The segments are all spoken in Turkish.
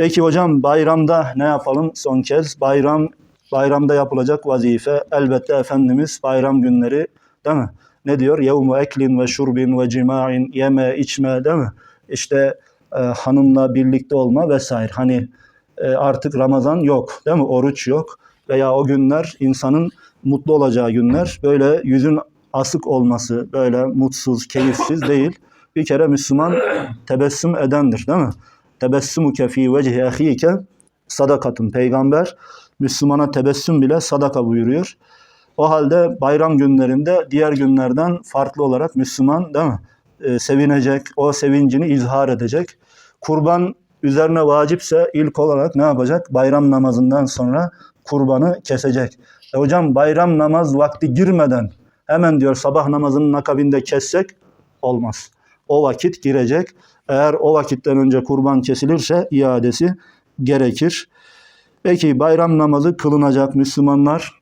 Peki hocam bayramda ne yapalım son kez? Bayram bayramda yapılacak vazife elbette Efendimiz bayram günleri değil mi? Ne diyor? Yevmu eklin ve şurbin ve cima'in yeme içme değil mi? İşte e, hanımla birlikte olma vesaire. Hani e, artık Ramazan yok değil mi? Oruç yok veya o günler insanın mutlu olacağı günler. Böyle yüzün asık olması, böyle mutsuz, keyifsiz değil. Bir kere Müslüman tebessüm edendir değil mi? Tebessümüke fî vecihi ehîke sadakatun. Peygamber Müslümana tebessüm bile sadaka buyuruyor. O halde bayram günlerinde diğer günlerden farklı olarak Müslüman değil mi? Ee, sevinecek, o sevincini izhar edecek. Kurban üzerine vacipse ilk olarak ne yapacak? Bayram namazından sonra kurbanı kesecek. E hocam bayram namaz vakti girmeden hemen diyor sabah namazının akabinde kessek olmaz. O vakit girecek. Eğer o vakitten önce kurban kesilirse iadesi gerekir. Peki bayram namazı kılınacak Müslümanlar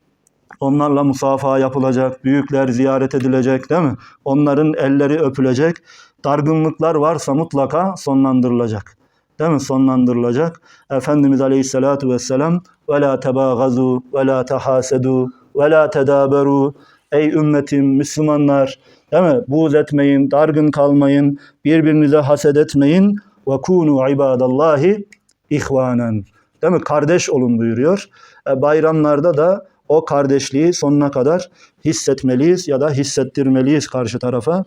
Onlarla musafaha yapılacak, büyükler ziyaret edilecek değil mi? Onların elleri öpülecek. Dargınlıklar varsa mutlaka sonlandırılacak. Değil mi? Sonlandırılacak. Efendimiz Aleyhisselatü Vesselam ve la tebagazu ve la tehasedu ve la tedaberu Ey ümmetim, Müslümanlar, değil mi? Buğz etmeyin, dargın kalmayın, birbirinize haset etmeyin. Ve kunu ibadallahi ihvanen. Değil mi? Kardeş olun buyuruyor. E, bayramlarda da o kardeşliği sonuna kadar hissetmeliyiz ya da hissettirmeliyiz karşı tarafa.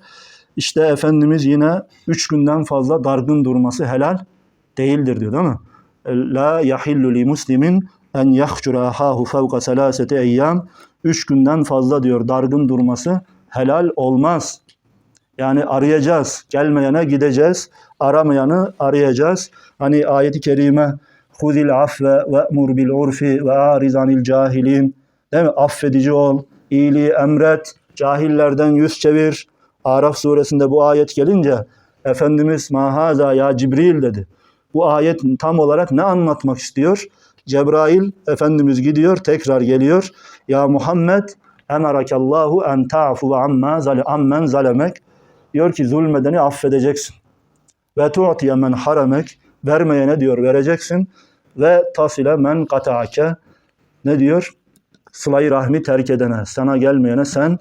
İşte Efendimiz yine üç günden fazla dargın durması helal değildir diyor değil mi? La yahillu li muslimin en yahcura ahahu fevka selaseti eyyam. Üç günden fazla diyor dargın durması helal olmaz. Yani arayacağız. Gelmeyene gideceğiz. Aramayanı arayacağız. Hani ayeti kerime Huzil afve ve emur bil urfi ve arizanil cahilin. Değil mi? Affedici ol, iyiliği emret, cahillerden yüz çevir. Araf suresinde bu ayet gelince Efendimiz mahaza ya Cibril dedi. Bu ayet tam olarak ne anlatmak istiyor? Cebrail Efendimiz gidiyor, tekrar geliyor. Ya Muhammed emerakallahu en ta'fu amma zale ammen zalemek. Diyor ki zulmedeni affedeceksin. Ve tu'tiye men haramek. Vermeyene diyor vereceksin. Ve tasile men kata'ake. Ne diyor? Sıla-i rahmi terk edene, sana gelmeyene sen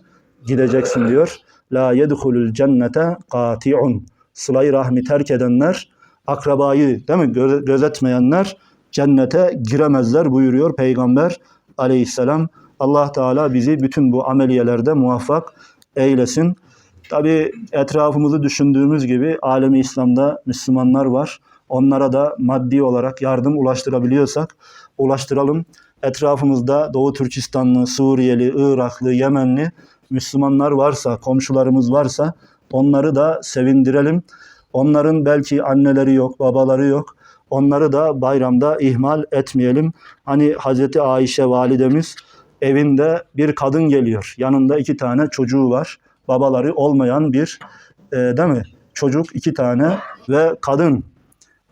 gideceksin diyor. La yedhulul cennete kati'un. Sıla-i rahmi terk edenler, akrabayı değil mi Gö- gözetmeyenler cennete giremezler buyuruyor Peygamber aleyhisselam. Allah Teala bizi bütün bu ameliyelerde muvaffak eylesin. Tabi etrafımızı düşündüğümüz gibi alemi İslam'da Müslümanlar var. Onlara da maddi olarak yardım ulaştırabiliyorsak ulaştıralım. Etrafımızda Doğu Türkistanlı, Suriyeli, Iraklı, Yemenli Müslümanlar varsa, komşularımız varsa onları da sevindirelim. Onların belki anneleri yok, babaları yok. Onları da bayramda ihmal etmeyelim. Hani Hazreti Ayşe validemiz evinde bir kadın geliyor. Yanında iki tane çocuğu var. Babaları olmayan bir e, değil mi? Çocuk iki tane ve kadın.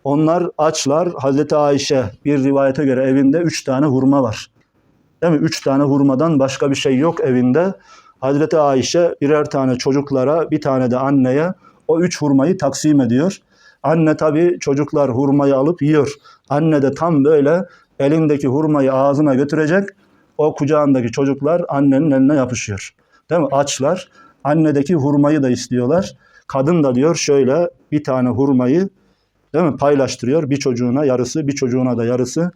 Onlar açlar. Hazreti Ayşe bir rivayete göre evinde üç tane hurma var. Değil mi? Üç tane hurmadan başka bir şey yok evinde. Hazreti Ayşe birer tane çocuklara, bir tane de anneye o üç hurmayı taksim ediyor. Anne tabi çocuklar hurmayı alıp yiyor. Anne de tam böyle elindeki hurmayı ağzına götürecek. O kucağındaki çocuklar annenin eline yapışıyor. Değil mi? Açlar. Annedeki hurmayı da istiyorlar. Kadın da diyor şöyle bir tane hurmayı değil mi paylaştırıyor. Bir çocuğuna yarısı, bir çocuğuna da yarısı.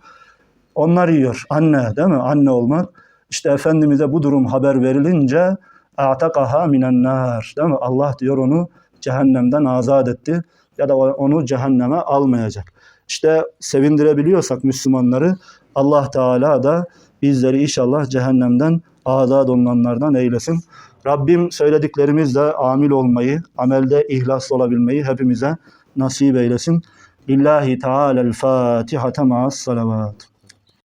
Onlar yiyor. Anne değil mi? Anne olmak. İşte Efendimiz'e bu durum haber verilince atakaha minen nar. Değil mi? Allah diyor onu cehennemden azat etti ya da onu cehenneme almayacak. İşte sevindirebiliyorsak Müslümanları Allah Teala da bizleri inşallah cehennemden azat olunanlardan eylesin. Rabbim söylediklerimizle amil olmayı, amelde ihlaslı olabilmeyi hepimize nasip eylesin. Lillahi Teala'l Fatiha ma'as salavat.